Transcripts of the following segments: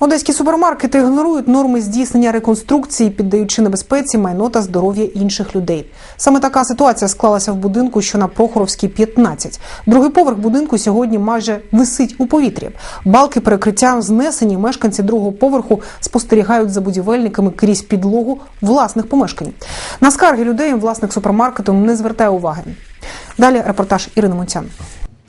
Одеські супермаркети ігнорують норми здійснення реконструкції, піддаючи небезпеці майно та здоров'я інших людей. Саме така ситуація склалася в будинку, що на Прохоровській 15. Другий поверх будинку сьогодні майже висить у повітрі. Балки перекриття знесені. Мешканці другого поверху спостерігають за будівельниками крізь підлогу власних помешкань. На скарги людей власник супермаркету не звертає уваги. Далі репортаж Ірини Мунцян.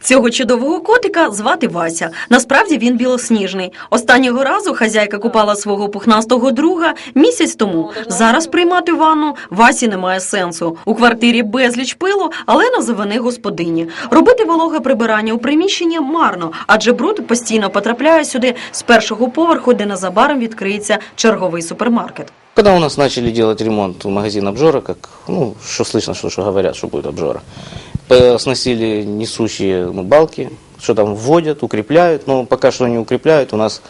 Цього чудового котика звати Вася. Насправді він білосніжний. Останнього разу хазяйка купала свого пухнастого друга місяць тому. Зараз приймати ванну Васі немає сенсу. У квартирі безліч пилу, але на завини господині. Робити вологе прибирання у приміщенні марно, адже бруд постійно потрапляє сюди з першого поверху, де незабаром відкриється черговий супермаркет. Когда у нас начали делать ремонт в магазин обжора, как, ну, что слышно, что, что говорят, что будет обжора, сносили несущие ну, балки, что там вводят, укрепляют, но пока что не укрепляют, у нас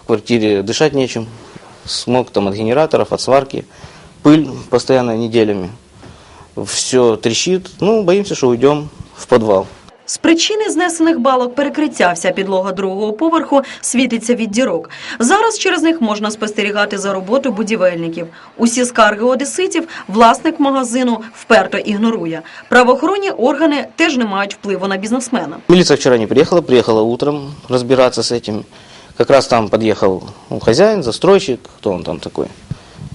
в квартире дышать нечем, смог там от генераторов, от сварки, пыль постоянно неделями, все трещит, ну, боимся, что уйдем в подвал. З причини знесених балок перекриття вся підлога другого поверху світиться від дірок. Зараз через них можна спостерігати за роботою будівельників. Усі скарги одеситів власник магазину вперто ігнорує. Правоохоронні органи теж не мають впливу на бізнесмена. Милиция вчера не приехала, приехала утром разбираться с этим. Как раз там подъехал ну, хозяин, застройщик, кто он там такой.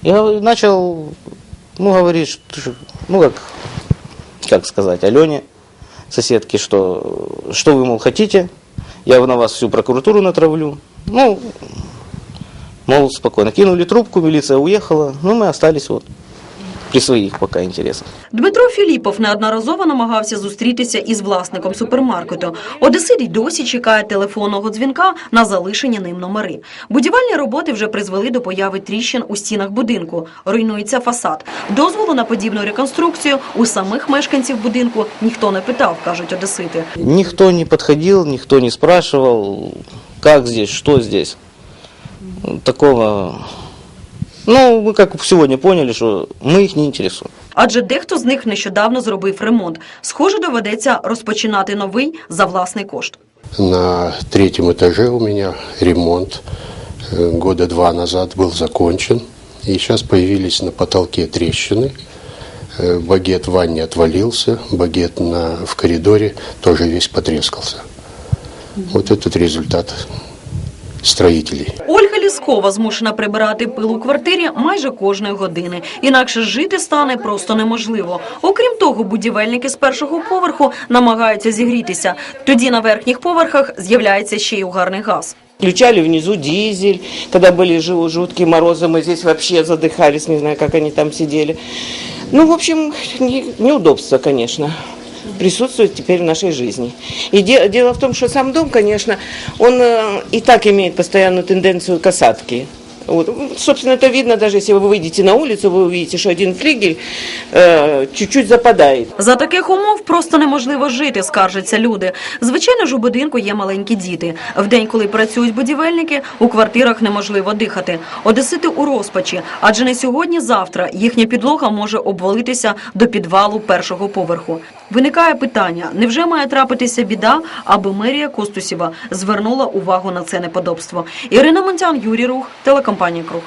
И гов- начал, ну, говорить, ну, как, как сказать, Алене, соседке, что, что вы, мол, хотите, я на вас всю прокуратуру натравлю. Ну, мол, спокойно. Кинули трубку, милиция уехала, ну, мы остались вот при своих пока интересах. Дмитро Філіпов неодноразово намагався зустрітися із власником супермаркету. Одесит й досі чекає телефонного дзвінка на залишені ним номери. Будівельні роботи вже призвели до появи тріщин у стінах будинку. Руйнується фасад. Дозволу на подібну реконструкцію у самих мешканців будинку ніхто не питав, кажуть одесити. Никто не подходил, никто не спрашивал, как здесь, что здесь. Такого... Ну, мы как сегодня поняли, что мы их не интересуем. Адже дехто з них нещодавно зробив ремонт. Схоже, доведеться розпочинати новий за власний кошт. На третьем этаже у меня ремонт э, года два назад был закончен. И сейчас появились на потолке трещины. Э, Багет в ванне отвалился, багет на, в коридоре тоже весь потрескался. Вот этот результат строителей. Ольга Ліскова змушена прибирати пил у квартирі майже кожної години. Інакше жити стане просто неможливо. Окрім того, будівельники з першого поверху намагаються зігрітися. Тоді на верхніх поверхах з'являється ще й угарний газ. Включали внизу дизель, когда были жу- жуткие морозы, мы здесь вообще задыхались, не знаю, как они там сидели. Ну, в общем, не- неудобство, конечно, присутствует теперь в нашей жизни. И де- дело в том, что сам дом, конечно, он э, и так имеет постоянную тенденцию к осадке. Вот. Собственно, это видно, даже если вы выйдете на улицу, вы увидите, что один флигель э, чуть-чуть западает. За таких умов просто неможливо жити, скаржаться люди. Звичайно ж, у будинку є маленькі діти. В день, коли працюють будівельники, у квартирах неможливо дихати. Одесити у розпачі, адже не сьогодні-завтра їхня підлога може обвалитися до підвалу першого поверху. Виникає питання: невже має трапитися біда, аби мерія Костусєва звернула увагу на це неподобство? Ірина Монтян, Юрій Рух, телекомпанія Круг.